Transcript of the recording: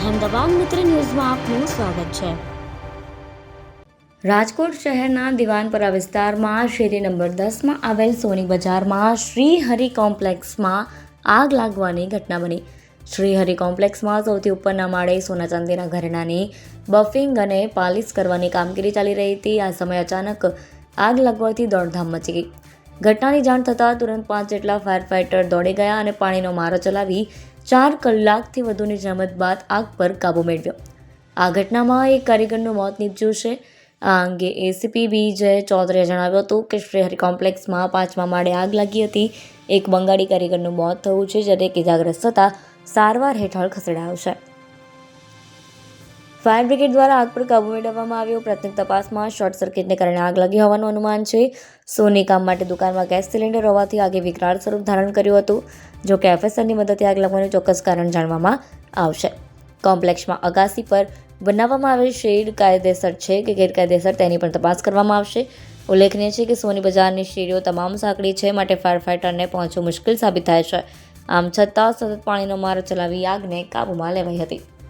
અહેમદાબાદ મિત્ર ન્યૂઝમાં આપનું સ્વાગત છે. રાજકોટ શહેરના દિવાનપરા વિસ્તારમાં શેરી નંબર દસમાં આવેલ સોની બજારમાં શ્રી હરિ કોમ્પ્લેક્સમાં આગ લાગવાની ઘટના બની. શ્રી હરિ કોમ્પ્લેક્સમાં સૌથી ઉપરના માળે સોના ચાંદીના ઘરેણાની બફિંગ અને પાલિશ કરવાની કામગીરી ચાલી રહી હતી. આ સમયે અચાનક આગ લાગવાથી દોડધામ મચી ગઈ. ઘટનાની જાણ થતાં તુરંત પાંચ જેટલા ફાયર ફાઇટર દોડી ગયા અને પાણીનો મારો ચલાવી ચાર કલાકથી વધુની જહેમત બાદ આગ પર કાબૂ મેળવ્યો. આ ઘટનામાં એક કારીગરનું મોત નીપજ્યું છે. આ અંગે એસીપી બી જય ચૌધરીએ જણાવ્યું હતું કે શ્રીહરિ કોમ્પ્લેક્સમાં પાંચમા માળે આગ લાગી હતી. એક બંગાળી કારીગરનું મોત થયું છે જ્યારે એક ઇજાગ્રસ્ત થતાં સારવાર હેઠળ ખસેડાયો છે. ફાયર બ્રિગેડ દ્વારા આગ પર કાબૂ મેળવવામાં આવ્યો. પ્રાથમિક તપાસમાં શોર્ટ સર્કિટને કારણે આગ લાગી હોવાનું અનુમાન છે. સોની કામ માટે દુકાનમાં ગેસ સિલિન્ડર હોવાથી આગે વિકરાળ સ્વરૂપ ધારણ કર્યું હતું, જો કે એફએસઆરની મદદથી આગ લાગવાનું ચોક્કસ કારણ જાણવામાં આવશે. કોમ્પ્લેક્ષમાં અગાસી પર બનાવવામાં આવેલ શેડ કાયદેસર છે કે ગેરકાયદેસર તેની પણ તપાસ કરવામાં આવશે. ઉલ્લેખનીય છે કે સોની બજારની શેરીઓ તમામ સાંકડી છે, માટે ફાયર ફાઇટરને પહોંચવું મુશ્કેલ સાબિત થાય છે. આમ છતાં સતત પાણીનો મારો ચલાવી આગને કાબૂમાં લેવાઈ હતી.